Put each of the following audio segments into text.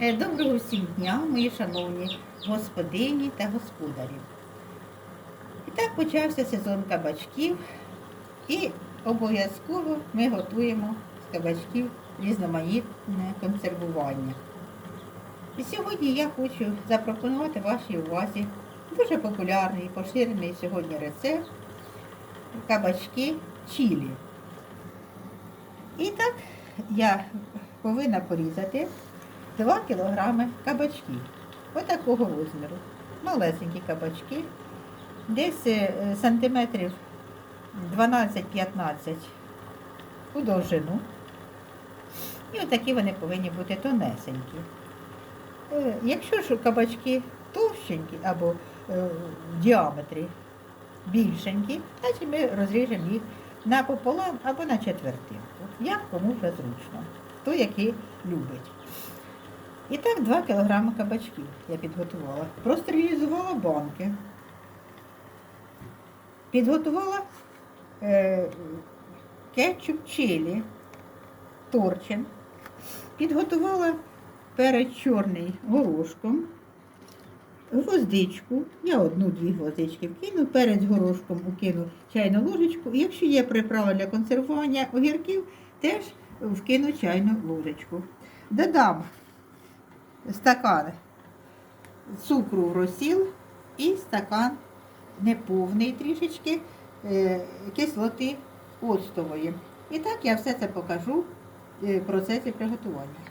Е, Доброго всім дня, мої шановні господині та господарі. І так почався сезон кабачків, і обов'язково ми готуємо з кабачків різноманітне консервування. І сьогодні я хочу запропонувати вашій увазі дуже популярний і поширений сьогодні рецепт кабачки чілі. І так я повинна порізати 2 кілограми кабачків. Отакого розміру. Малесенькі кабачки. Десь е, сантиметрів 12-15 у довжину. І отакі вони повинні бути тонесенькі. Е, Якщо ж кабачки товщенькі або е, в діаметрі більшенькі, значить ми розріжемо їх напополам або на четвертинку. Як кому вже зручно. Хто який любить. І так 2 кг кабачків я підготувала. Простерилізувала банки. Підготувала е, кетчуп чилі, торчин. Підготувала перець чорний горошком, гвоздичку. Я одну-дві гвоздички вкину, перець горошком укину чайну ложечку. Якщо є приправа для консервування огірків, теж вкину чайну ложечку. Додам стакан цукру в розсіл і стакан неповний трішечки е, кислоти оцтової. І так я все це покажу е, в процесі приготування.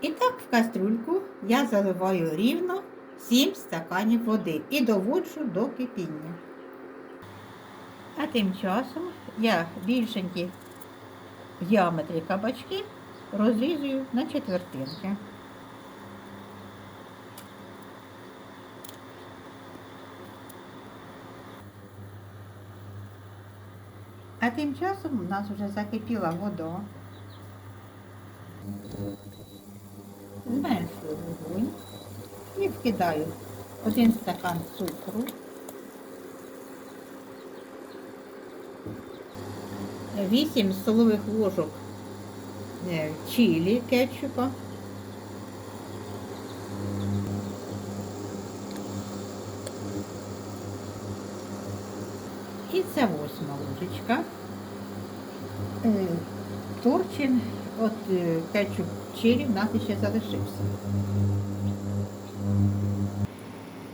І так в каструльку я заливаю рівно 7 стаканів води і доводжу до кипіння. А тим часом я більшенькі в діаметрі кабачки розрізую на четвертинки. А тим часом у нас вже закипіла вода. Зменшую вогонь і вкидаю один стакан цукру, вісім столових ложок чилі кетчупа. І це восьма ложечка. Е, Торчин, от е, кетчуп чилі в нас ще залишився.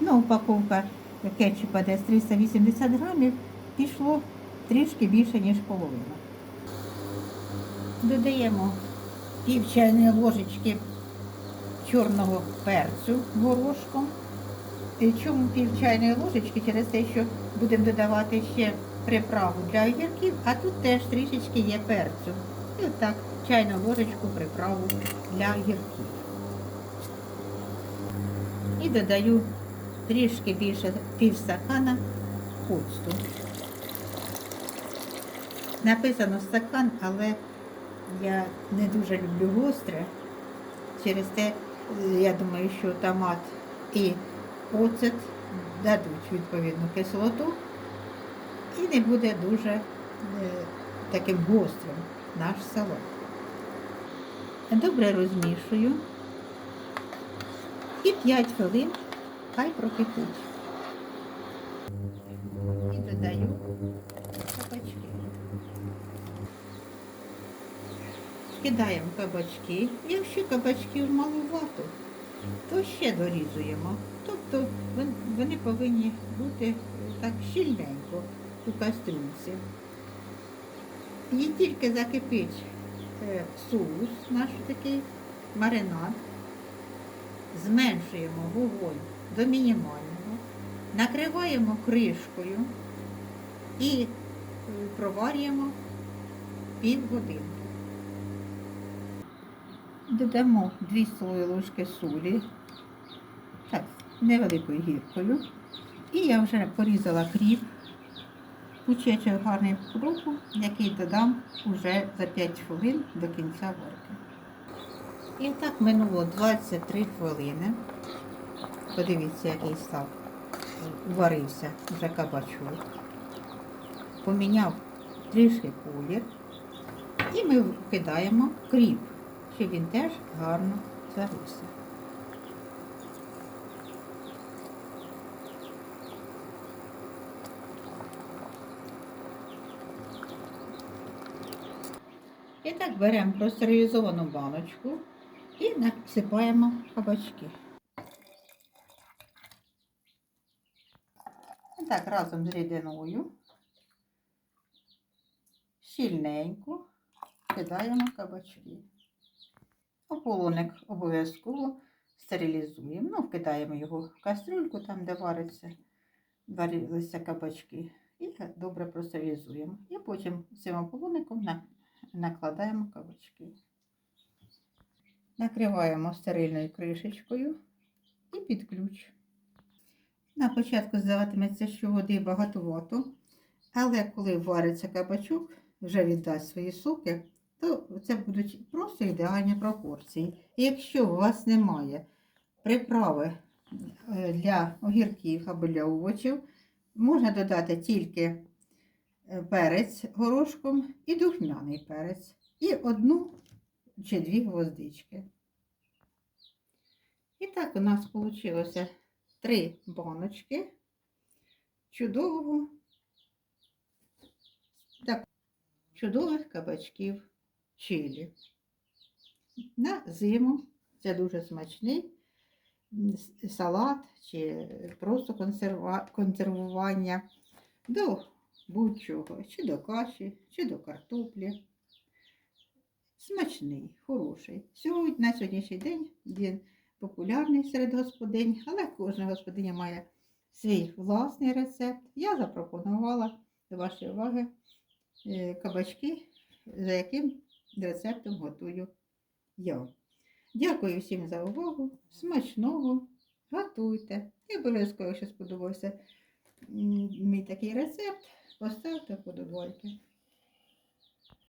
Ну, упаковка кетчупа десь 380 грамів пішло трішки більше, ніж половина. Додаємо пів чайної ложечки чорного перцю горошком. І Чому пів чайної ложечки? Через те, що будемо додавати ще приправу для огірків, а тут теж трішечки є перцю. І отак чайну ложечку приправу для огірків. І додаю трішки більше пів стакана оцту. Написано стакан, але я не дуже люблю гостре. Через те, я думаю, що томат і оцет дадуть відповідну кислоту і не буде дуже е, таким гострим наш салат. Добре розмішую і 5 хвилин хай прокипить. І додаю кабачки. Кидаємо кабачки. Якщо кабачків маловато, то ще дорізуємо. Тобто вони повинні бути так щільненько у кастрюльці. І тільки закипить е, соус, наш такий маринад, зменшуємо вогонь до мінімального, накриваємо кришкою і е, проварюємо півгодинки. Додамо 2 столові ложки солі, так, невеликою гіркою. І я вже порізала кріп, кучечок гарний кроку, який додам уже за 5 хвилин до кінця варки. І так минуло 23 хвилини. Подивіться, який став. Варився вже кабачок. Поміняв трішки колір. І ми вкидаємо кріп щоб він теж гарно зварився. І так беремо простерилізовану баночку і насипаємо кабачки. І так разом з рідиною щільненько кидаємо кабачки. Ополоник обов'язково стерилізуємо. Ну, вкидаємо його в кастрюльку, там, де вариться, варилися кабачки. І добре простерилізуємо. І потім цим ополоником накладаємо кабачки. Накриваємо стерильною кришечкою і під ключ. На початку здаватиметься, що води багатовато, але коли вариться кабачок, вже віддасть свої соки, то це будуть просто ідеальні пропорції. І якщо у вас немає приправи е, для огірків або для овочів, можна додати тільки е, перець горошком і духмяний перець, і одну чи дві гвоздички. І так у нас вийшло три баночки чудового так, чудових кабачків чилі. На зиму це дуже смачний салат чи просто консерва... консервування до будь-чого, чи до каші, чи до картоплі. Смачний, хороший. Сьогодні, на сьогоднішній день він популярний серед господинь, але кожна господиня має свій власний рецепт. Я запропонувала до вашої уваги е, кабачки, за яким рецептом готую я. Дякую всім за увагу. Смачного! Готуйте. І обов'язково, якщо сподобався мій такий рецепт, поставте вподобайки.